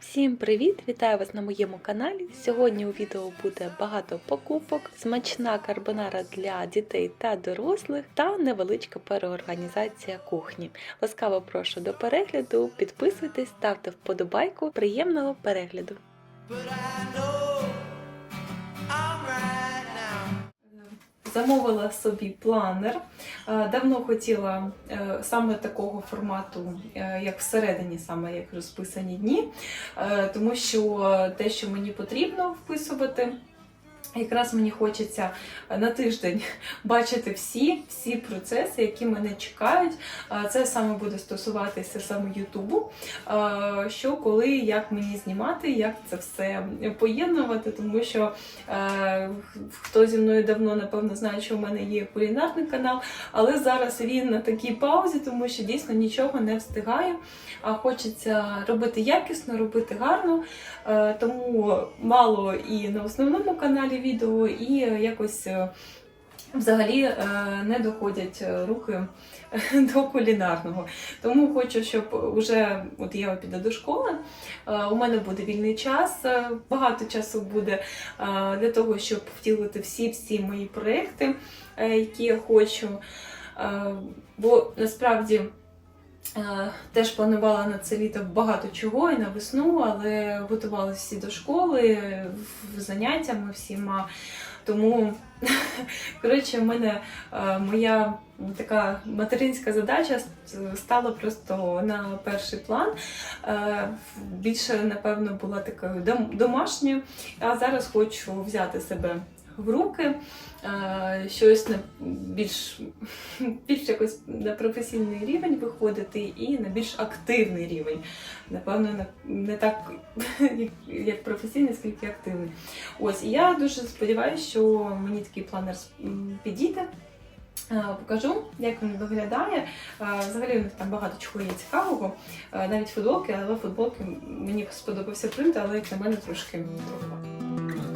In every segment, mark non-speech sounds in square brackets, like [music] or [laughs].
Всім привіт! Вітаю вас на моєму каналі. Сьогодні у відео буде багато покупок, смачна карбонара для дітей та дорослих та невеличка переорганізація кухні. Ласкаво прошу до перегляду, підписуйтесь, ставте вподобайку. Приємного перегляду! Замовила собі планер. Е, Давно хотіла е, саме такого формату, е, як всередині, саме як розписані дні, тому що те, що мені потрібно вписувати. Якраз мені хочеться на тиждень [laughs] бачити всі, всі процеси, які мене чекають. Це саме буде стосуватися саме Ютубу. Що, коли, як мені знімати, як це все поєднувати, тому що е, хто зі мною давно, напевно, знає, що в мене є кулінарний канал, але зараз він на такій паузі, тому що дійсно нічого не встигаю. А хочеться робити якісно, робити гарно. Е, Тому мало і на основному каналі відео, і якось е, взагалі е, не доходять е, руки [laughs] до кулінарного. Тому хочу, щоб уже от я піду до школи, е, у мене буде вільний час, е, багато часу буде е, для того, щоб втілити всі-всі мої проекти, е, які я хочу. Е, Бо насправді. Е, Теж планувала на це літо багато чого і на весну, але готувалися всі до школи, заняттями всіма. Тому, [laughs] коротше, в мене е, моя така материнська задача стала просто на перший план. Е, Більше, напевно, була такою дом- домашньою. А зараз хочу взяти себе в руки, е, щось на більш більш якось на професійний рівень виходити і на більш активний рівень. Напевно, не так [laughs] як- професійний, скільки активний. Ось і я дуже сподіваюся, що мені такий планер підійде. Е, Покажу, як він виглядає. Е, Взагалі у них там багато чого є цікавого, навіть футболки, але футболки мені сподобався принт, але як на мене трошки трохи.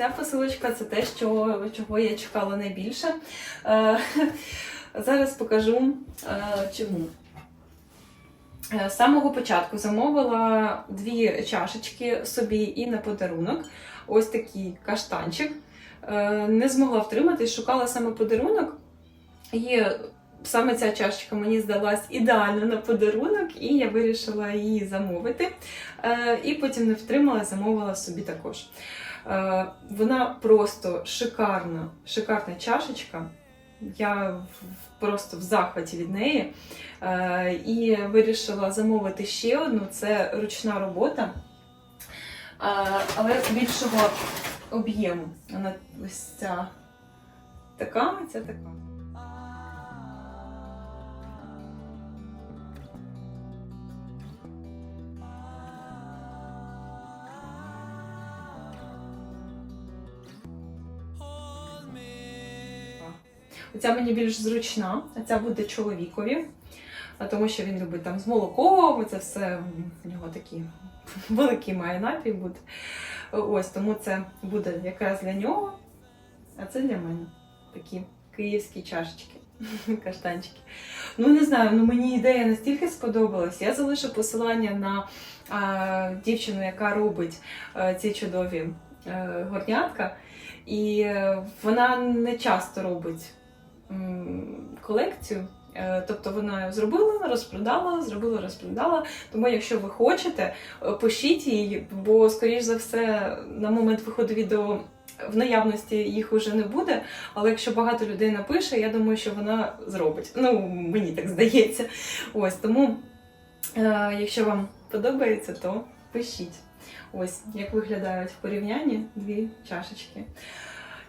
Ця посилочка це те, що, чого я чекала найбільше. Е, [laughs] Зараз покажу е, чому. Е, З самого початку замовила дві чашечки собі і на подарунок. Ось такий каштанчик. Не змогла втриматись, шукала саме подарунок. І саме ця чашечка мені здалась ідеально на подарунок, і я вирішила її замовити. І потім не втримала, замовила собі також. Е, Вона просто шикарна, шикарна чашечка. Я просто в захваті від неї. Е, І вирішила замовити ще одну. Це ручна робота, Е, але більшого об'єму. Вона ось ця така, ця така. Оця мені більш зручна, а ця буде чоловікові, тому що він любить там з молоком, це все в нього такий [laughs] великий має напій бути. Ось тому це буде якраз для нього, а це для мене такі київські чашечки, [laughs] каштанчики. Ну не знаю, ну мені ідея настільки сподобалась. Я залишу посилання на а, дівчину, яка робить а, ці чудові е, горнятка. І е, вона не часто робить колекцію. Е, Тобто вона зробила, розпродала, зробила, розпродала. Тому, якщо ви хочете, е, пишіть їй, бо, скоріш за все, на момент виходу відео в наявності їх вже не буде. Але якщо багато людей напише, я думаю, що вона зробить. Ну, мені так здається. Ось тому, е, якщо вам подобається, то пишіть. Ось як виглядають в порівнянні дві чашечки.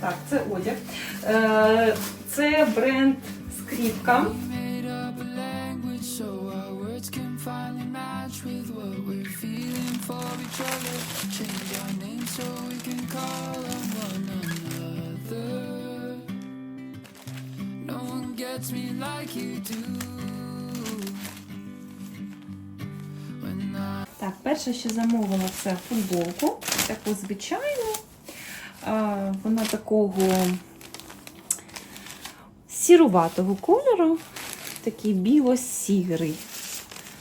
Так, це одяг. Е, це бренд Скріпка. We made up a перше, що замовила, це футболку. Таку звичайну. Вона такого сіруватого кольору. Такий біло-сірий.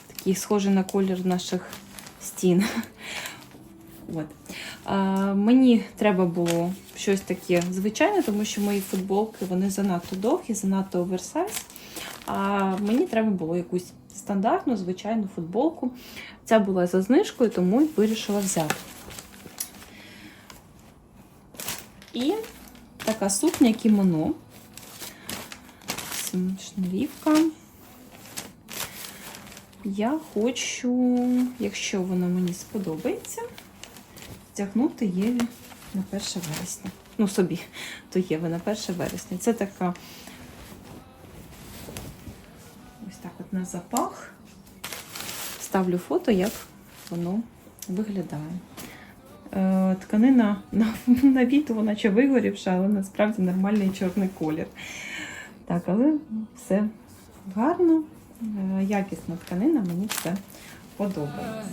Такий схожий на колір наших стін. От. Мені треба було щось таке звичайне, тому що мої футболки вони занадто довгі, занадто оверсайз. А мені треба було якусь стандартну, звичайну футболку. Ця була за знижкою, тому вирішила взяти. І така сукня кімоно. Шнурівка. Я хочу, якщо воно мені сподобається, вдягнути Єві на 1 вересня. Ну, собі, то Єві на 1 вересня. Це така ось так от на запах. Ставлю фото, як воно виглядає. Е, Тканина [laughs] на, на відео, наче вигорівша, але насправді нормальний чорний колір. Так, але все гарно, е, якісна тканина, мені все подобається.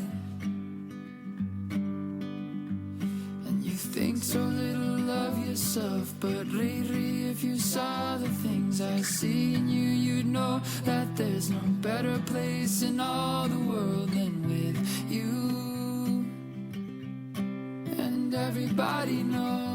Yourself, but lately, if you saw the things I see in you, you'd know that there's no better place in all the world than with you. And everybody knows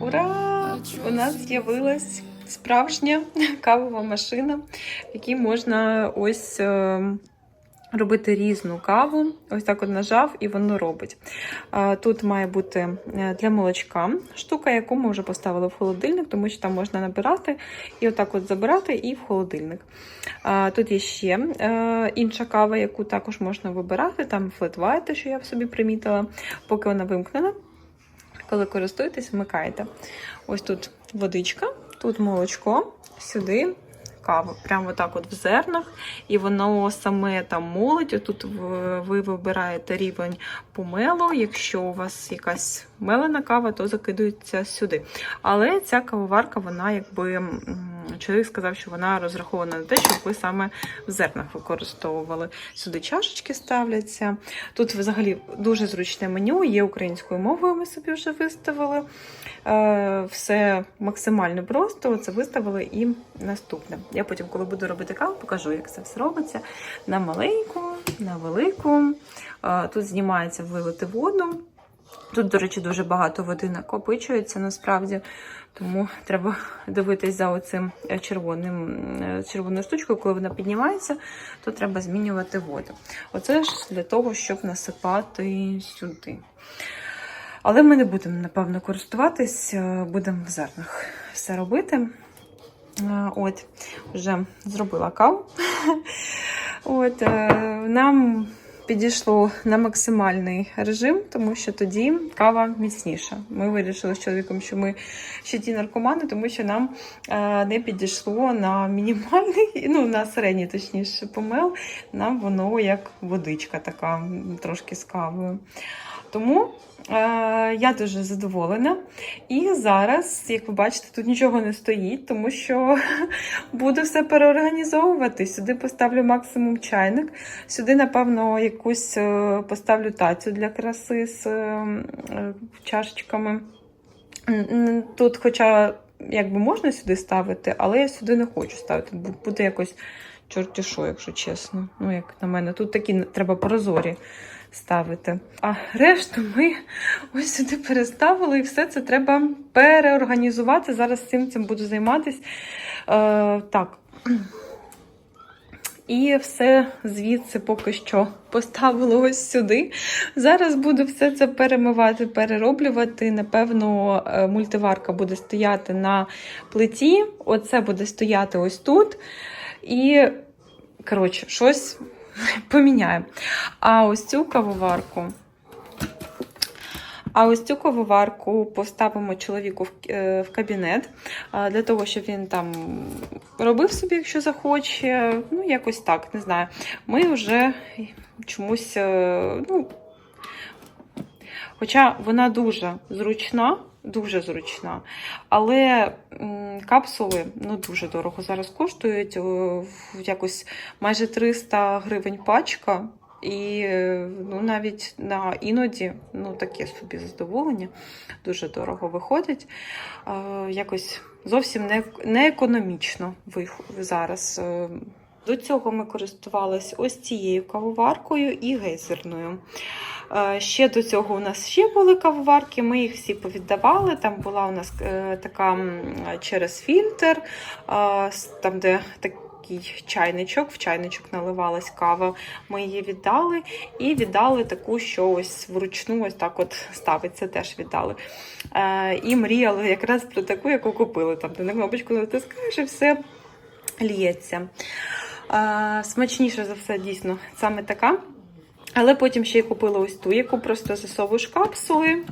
Ура! У нас з'явилась справжня кавова машина, в якій можна ось е, робити різну каву. Ось так от нажав і воно робить. Тут має бути е, для молочка штука, яку ми вже поставили в холодильник, тому що там можна набирати і отак от забирати і в холодильник. Тут є ще е, інша кава, яку також можна вибирати. Там флет white, що я в собі примітила, поки вона вимкнена. Коли користуєтесь, вмикаєте. Ось тут водичка, тут молочко, сюди кава. Прямо так от в зернах. І воно саме там молить. Тут ви вибираєте рівень помелу. Якщо у вас якась мелена кава, то закидується сюди. Але ця кавоварка, вона якби чоловік сказав, що вона розрахована на те, щоб ви саме в зернах використовували. Сюди чашечки ставляться. Тут взагалі дуже зручне меню, є українською мовою, ми собі вже виставили. Е, Все максимально просто. Це виставили і наступне. Я потім, коли буду робити каву, покажу, як це все робиться. На маленьку, на велику. Е, Тут знімається вилити воду. Тут, до речі, дуже багато води накопичується насправді, тому треба дивитись за оцим червоним, е, червоною штучкою, коли вона піднімається, то треба змінювати воду. Оце ж для того, щоб насипати сюди. Але ми не будемо, напевно, користуватись, е, будемо в зернах все робити. Е, От, вже зробила каву. [laughs] От, е, нам підійшло на максимальний режим, тому що тоді кава міцніша. Ми вирішили з чоловіком, що ми ще ті наркомани, тому що нам не підійшло на мінімальний, [laughs] ну на середній, точніше, помел. Нам воно як водичка така, трошки з кавою. Тому е, я дуже задоволена. І зараз, як ви бачите, тут нічого не стоїть, тому що [laughs] буду все переорганізовувати. Сюди поставлю максимум чайник. Сюди, напевно, якусь е, поставлю тацю для краси з е, е, чашечками. Тут, хоча якби можна сюди ставити, але я сюди не хочу ставити. бо Буде якось чорті що, якщо чесно. Ну, як на мене. Тут такі треба прозорі ставити. А решту ми ось сюди переставили, і все це треба переорганізувати. Зараз цим цим буду займатися. Е, так. І все звідси поки що поставила ось сюди. Зараз буду все це перемивати, перероблювати. Напевно, е, мультиварка буде стояти на плиті. Оце буде стояти ось тут. І, коротше, щось [laughs] поміняємо. А ось цю кавоварку. А ось цю кавоварку поставимо чоловіку в, е, кабінет для того, щоб він там робив собі, якщо захоче. Ну, якось так, не знаю. Ми вже чомусь, е, ну, хоча вона дуже зручна, дуже зручна, але капсули ну, дуже дорого зараз коштують. Якось майже 300 гривень пачка. І ну, навіть на іноді ну, таке собі задоволення дуже дорого виходить. Якось зовсім не, не економічно зараз. Е, До цього ми користувалися ось цією кавоваркою і гейзерною. Е, Ще до цього у нас ще були кавоварки, ми їх всі повіддавали. Там була у нас е, така через фільтр, е, там, де такий чайничок, в чайничок наливалась кава. Ми її віддали і віддали таку, що ось вручну ось так от ставиться, теж віддали. Е, І мріяли якраз про таку, яку купили. Там, де на кнопочку натискаєш і все лється. Е, Смачніше за все, дійсно, саме така. Але потім ще й купила ось ту, яку просто засовуєш капсули.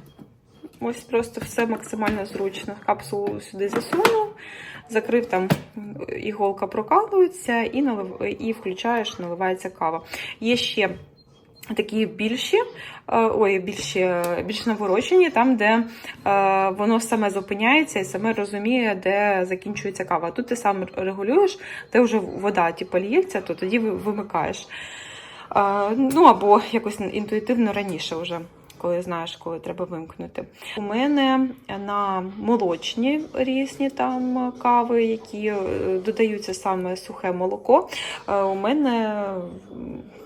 Ось просто все максимально зручно. Капсулу сюди засунув, закрив там, іголка прокалується і, налив... і включаєш, наливається кава. Є ще такі більші, е, ой, більші, більш наворочені, там, де е, воно саме зупиняється і саме розуміє, де закінчується кава. Тут ти сам регулюєш, де вже вода типу, лється, то тоді вимикаєш. Ну або якось інтуїтивно раніше вже. Коли знаєш, коли треба вимкнути. У мене на молочні різні там кави, які е, додаються саме сухе молоко. е, У мене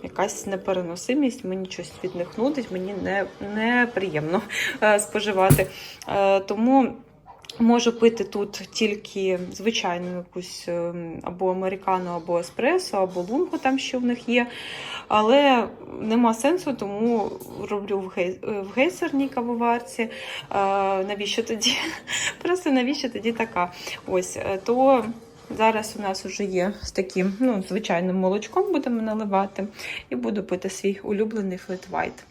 якась непереносимість, мені щось від них нудить, мені не, неприємно е, споживати. Тому можу пити тут тільки звичайну якусь ем, або американо, або еспресо, або лунгу, там, що в них є. Але нема сенсу, тому роблю в, в гейсерній кавоварці. Е, навіщо тоді? [laughs] Просто навіщо тоді така? Ось е, то. Зараз у нас вже є з таким ну, звичайним молочком будемо наливати, і буду пити свій улюблений флет white.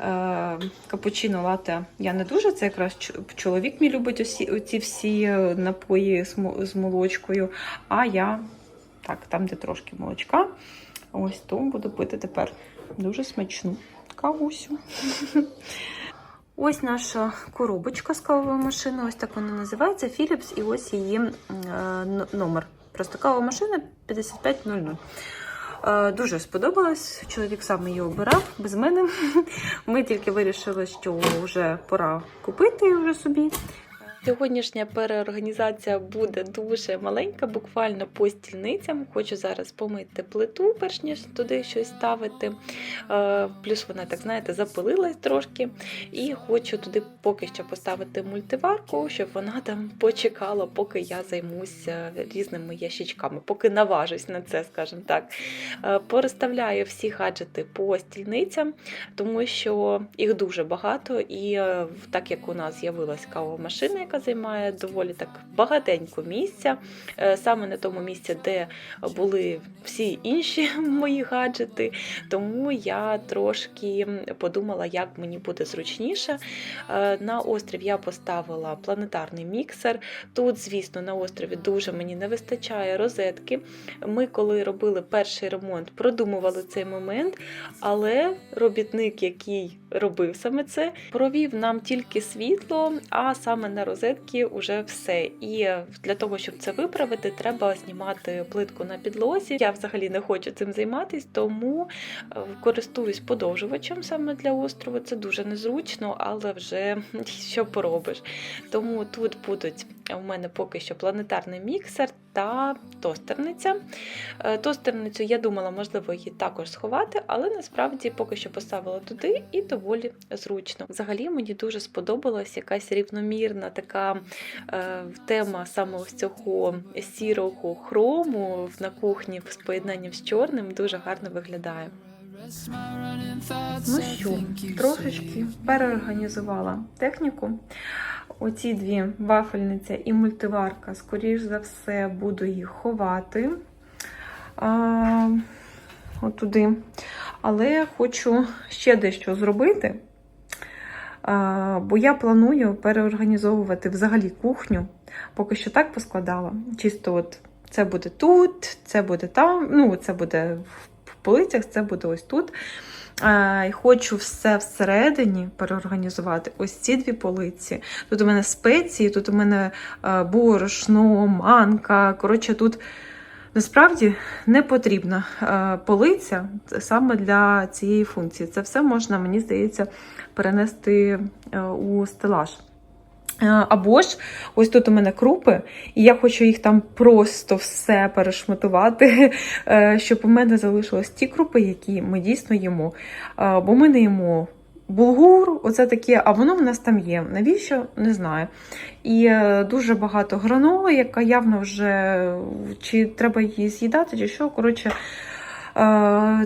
Е, капучино лате я не дуже, це якраз чоловік мій любить усі, оці всі е, напої з молочкою, а я так, там, де трошки молочка, ось то буду пити тепер дуже смачну кавусю. [laughs] Ось наша коробочка з кавової машини, ось так вона називається Philips, і ось її е, номер. Просто кава машина 5500. Е, Дуже сподобалась. Чоловік сам її обирав без мене. [laughs] Ми тільки вирішили, що вже пора купити вже собі. Сьогоднішня переорганізація буде дуже маленька, буквально по стільницям. Хочу зараз помити плиту, перш ніж туди щось ставити. Е, Плюс вона, так знаєте, запилилась трошки. І хочу туди поки що поставити мультиварку, щоб вона там почекала, поки я займуся різними ящичками, поки наважусь на це, скажімо так. Е, всі гаджети по стільницям, тому що їх дуже багато, і е, так як у нас з'явилась кавова яка займає доволі так багатенько місця, е, саме на тому місці, де були всі інші [laughs] мої гаджети. Тому я трошки подумала, як мені буде зручніше. Е, На острів я поставила планетарний міксер. Тут, звісно, на острові дуже мені не вистачає розетки. Ми, коли робили перший ремонт, продумували цей момент, але робітник, який робив саме це, провів нам тільки світло, а саме на розетки вже все. І для того, щоб це виправити, треба знімати плитку на підлозі. Я взагалі не хочу цим займатися, тому е, користуюсь подовжувачем саме для острову. Це дуже незручно, але вже [laughs] що поробиш. Тому тут будуть у мене поки що планетарний міксер та тостерниця. Е, Тостерницю я думала, можливо, її також сховати, але насправді поки що поставила туди і доволі зручно. Взагалі мені дуже сподобалась якась рівномірна така е, тема саме ось цього сірого хрому на кухні з поєднанням з чорним дуже гарно виглядає. Ну що, трошечки переорганізувала техніку. Оці дві вафельниця і мультиварка, скоріш за все, буду їх ховати а, отуди. Але хочу ще дещо зробити. А, бо я планую переорганізовувати взагалі кухню. Поки що так поскладала. Чисто от це буде тут, це буде там, ну, це буде в полицях, це буде ось тут. І хочу все всередині переорганізувати. Ось ці дві полиці. Тут у мене спеції, тут у мене е, борошно, манка. Коротше, тут насправді не потрібна е, полиця саме для цієї функції. Це все можна, мені здається, перенести е, у стелаж. Е, Або ж ось тут у мене крупи, і я хочу їх там просто все перешматувати, [laughs] е, щоб у мене залишилось ті крупи, які ми дійсно їмо. Е, Бо ми не їмо булгур, оце таке, а воно в нас там є. Навіщо? Не знаю. І дуже багато граноли, яка явно вже чи треба її з'їдати, чи що. Коротше,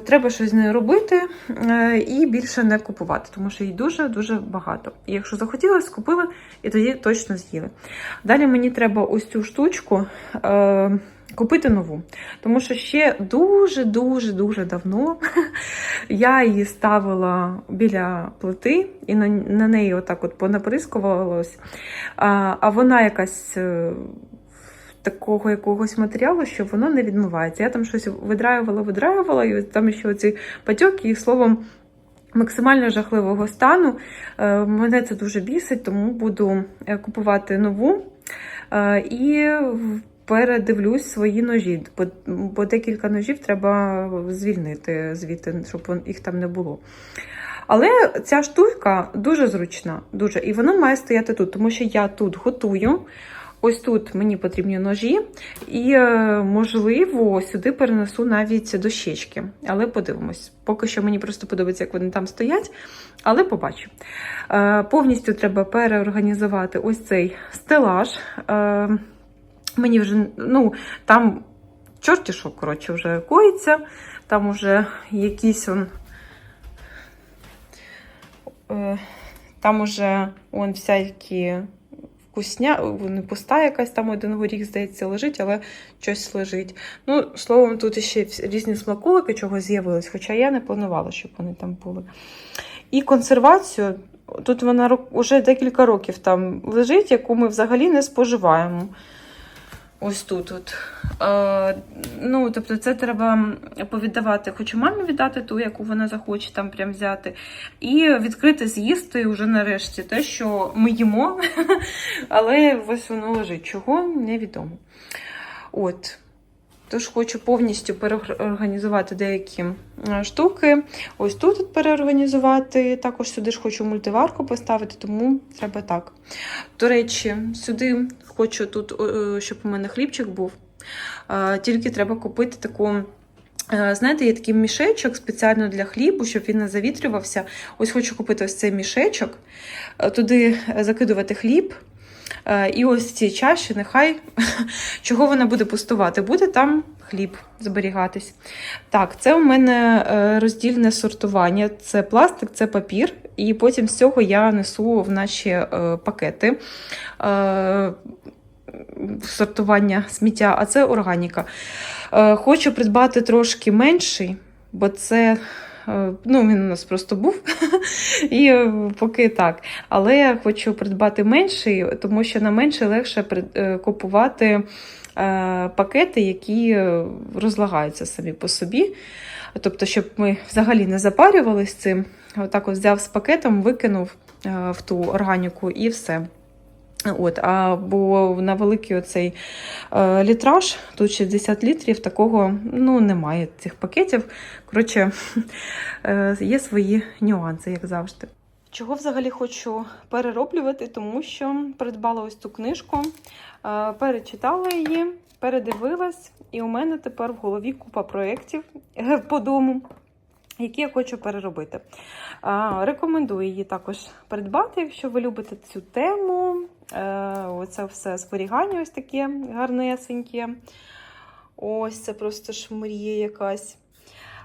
треба щось з нею робити е, і більше не купувати, тому що її дуже-дуже багато. І якщо захотілося, купили і тоді точно з'їли. Далі мені треба ось цю штучку. Е, Купити нову, тому що ще дуже-дуже дуже давно [laughs] я її ставила біля плити і на, неї отак от понаприскувалось. А, вона якась е, такого якогось матеріалу, що воно не відмивається. Я там щось видраювала, видраювала, і там ще оці патьоки, і словом. Максимально жахливого стану. Е, Мене це дуже бісить, тому буду е, купувати нову е, і передивлюсь свої ножі, бо, декілька ножів треба звільнити звідти, щоб їх там не було. Але ця штука дуже зручна, дуже, і вона має стояти тут, тому що я тут готую. Ось тут мені потрібні ножі, і, е, можливо, сюди перенесу навіть дощечки. Але подивимось. Поки що мені просто подобається, як вони там стоять, але побачу. Е, Повністю треба переорганізувати ось цей стелаж. Е, Мені вже, ну, там чорті що, коротше, вже коїться, там уже якісь он. Там уже он всякі вкусня, не пуста якась там один горіх, здається, лежить, але щось лежить. Ну, словом, тут ще різні смаколики чого з'явились, хоча я не планувала, щоб вони там були. І консервацію, тут вона вже декілька років там лежить, яку ми взагалі не споживаємо. Ось тут. От. Е, ну, тобто, це треба повіддавати. Хочу мамі віддати ту, яку вона захоче там прям взяти. І відкрити з'їсти вже нарешті те, що ми їмо, [laughs] але ось воно лежить. Чого невідомо. От. Тож хочу повністю переорганізувати деякі штуки. Ось тут переорганізувати. Також сюди ж хочу мультиварку поставити, тому треба так. До речі, сюди хочу тут, е, щоб у мене хлібчик був. Тільки треба купити таку. е, Знаєте, є такий мішечок спеціально для хлібу, щоб він не завітрювався. Ось хочу купити ось цей мішечок, е, туди закидувати хліб. Е, І ось в цій чаші нехай [laughs] чого вона буде пустувати, буде там хліб зберігатись. Так, це у мене е, роздільне сортування. Це пластик, це папір, і потім з цього я несу в наші е, пакети. Сортування сміття, а це органіка. Хочу придбати трошки менший, бо це ну, він у нас просто був. [laughs] І е, поки так. Але я хочу придбати менший, тому що на менший легше е, купувати е, пакети, які е, розлагаються самі по собі. Тобто, щоб ми взагалі не запарювалися цим, отак от взяв з пакетом, викинув е, в ту органіку і все. От, а, бо на великий оцей е, літраж, тут 60 літрів, такого ну, немає цих пакетів. Коротше, [laughs] е, є свої нюанси, як завжди. Чого взагалі хочу перероблювати, тому що придбала ось цю книжку, е, перечитала її, передивилась, і у мене тепер в голові купа проєктів е, по дому, які я хочу переробити. Рекомендую її також придбати, якщо ви любите цю тему. Е, Оце все зберігання ось таке гарнесеньке. Ось це просто ж мрія якась.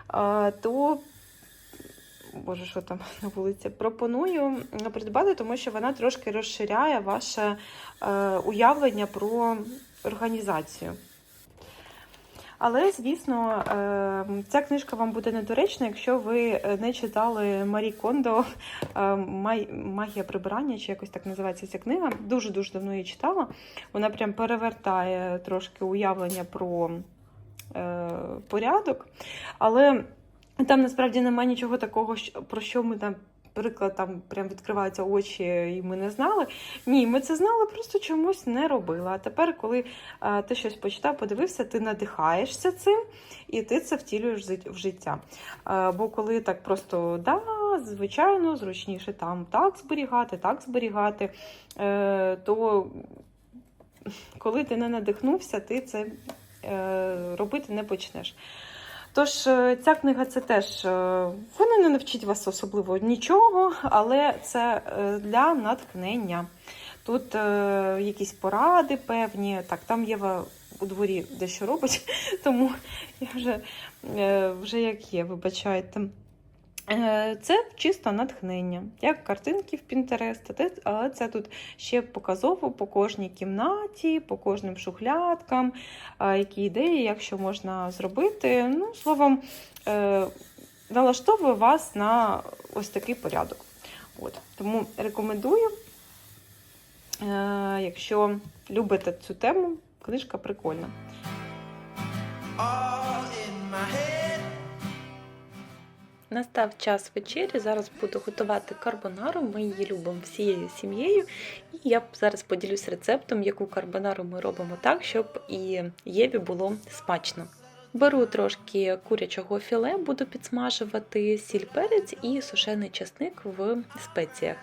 А, То, боже, що там на вулиці? Пропоную придбати, тому що вона трошки розширяє ваше е, уявлення про організацію. Але, звісно, е, ця книжка вам буде недоречна, якщо ви е, не читали Марі Кондо е, Магія прибирання, чи якось так називається ця книга. Дуже-дуже давно її читала. Вона прям перевертає трошки уявлення про е, порядок. Але там насправді немає нічого такого, про що ми там. Приклад, там прям відкриваються очі, і ми не знали. Ні, ми це знали, просто чомусь не робили. А тепер, коли а, ти щось почитав, подивився, ти надихаєшся цим і ти це втілюєш в життя. А, бо коли так просто, да, звичайно, зручніше там так зберігати, так зберігати, е, то коли ти не надихнувся, ти це е, робити не почнеш. Тож е, ця книга це теж е, вона не навчить вас особливо нічого, але це е, для натхнення. Тут якісь поради певні. Так, там Єва у дворі дещо робить, [laughs] тому я вже, вже як є, вибачайте. Е, Це чисто натхнення, як картинки в те- але це тут ще показово по кожній кімнаті, по кожним шухлядкам, які ідеї, як що можна зробити. Ну, словом, е, налаштовую вас на ось такий порядок. От. Тому рекомендую, е, якщо любите цю тему, книжка прикольна. all in my head. Настав час вечері. Зараз буду готувати карбонару. Ми її любимо всією сім'єю. І я зараз поділюсь рецептом, яку карбонару ми робимо так, щоб і Єві було смачно. Беру трошки курячого філе, буду підсмажувати сіль перець і сушений часник в спеціях.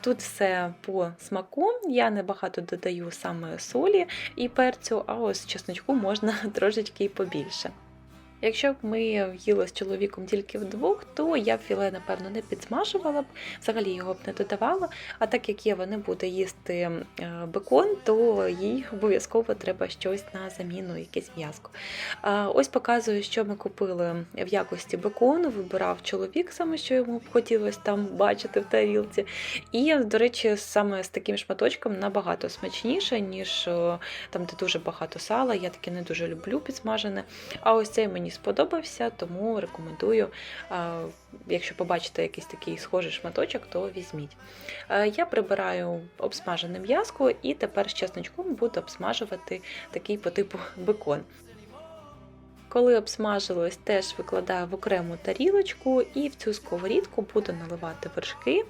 Тут все по смаку. Я небагато додаю саме солі і перцю, а ось чесночку можна [laughs] трошечки і побільше. Якщо б ми їли з чоловіком тільки вдвох, то я б філе, напевно, не підсмажувала б, взагалі його б не додавала. А так як Єва не буде їсти е, бекон, то їй обов'язково треба щось на заміну, якесь м'яско. А, Ось показую, що ми купили в якості бекону. Вибирав чоловік саме, що йому б хотілося там бачити в тарілці. І, до речі, саме з таким шматочком набагато смачніше, ніж там, де дуже багато сала. Я таке не дуже люблю підсмажене. А ось цей мені сподобався, тому рекомендую, якщо побачите якийсь такий схожий шматочок, то візьміть. Я прибираю обсмажене м'язко і тепер з чесночком буду обсмажувати такий по типу бекон. Коли обсмажилось, теж викладаю в окрему тарілочку і в цю сковорідку буду наливати вершки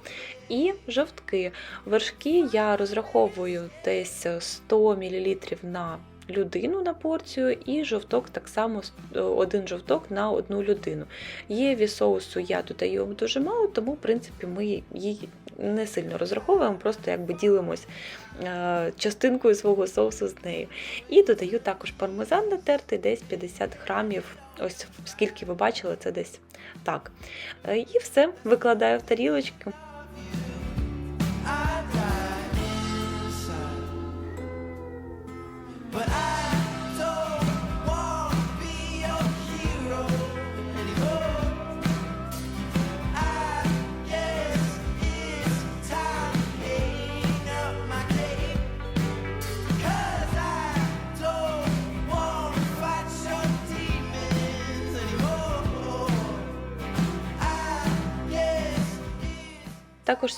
і жовтки. Вершки я розраховую десь 100 мл на людину на порцію, і жовток так само е, один жовток на одну людину. Єві соусу я додаю дуже мало, тому в принципі ми її не сильно розраховуємо, просто якби ділимось е, частинкою свого соусу з нею. І додаю також пармезан натертий, десь 50 грамів. Ось скільки ви бачили, це десь так. Е, І все викладаю в тарілочку.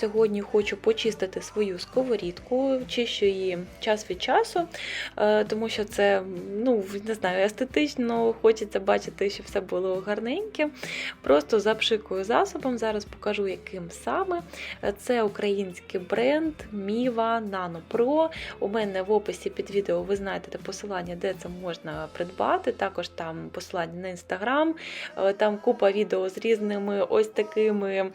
Сьогодні хочу почистити свою сковорідку, чищу її час від часу, е, тому що це ну не знаю, естетично хочеться бачити, щоб все було гарненьке. Просто запшикую засобом. Зараз покажу, яким саме. Це український бренд Miva Nano Pro. У мене в описі під відео ви знайдете посилання, де це можна придбати. Також там посилання на інстаграм, Е, там купа відео з різними ось такими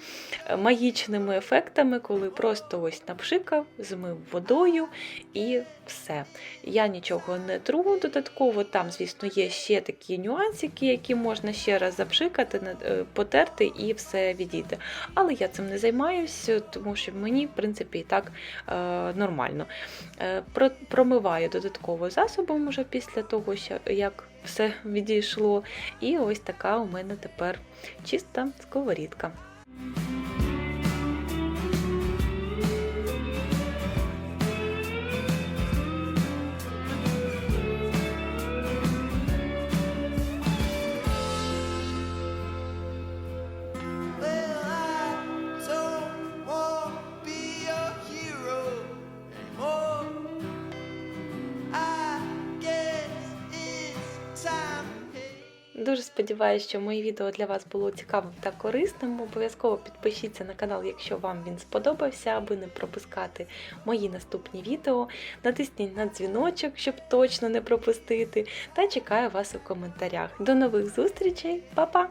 е, магічними ефектами, коли просто ось напшикав, змив водою і все. Я нічого не тру додатково. Там, звісно, є ще такі нюансики, які можна ще раз запшикати, е, потерти і все відійде. Але я цим не займаюся, тому що мені, в принципі, і так е, нормально. Е, промиваю додатково засобом уже після того, як все відійшло. І ось така у мене тепер чиста сковорідка. Сподіваюся, що моє відео для вас було цікавим та корисним. Обов'язково підпишіться на канал, якщо вам він сподобався, аби не пропускати мої наступні відео. Натисніть на дзвіночок, щоб точно не пропустити. Та чекаю вас у коментарях. До нових зустрічей, Па-па!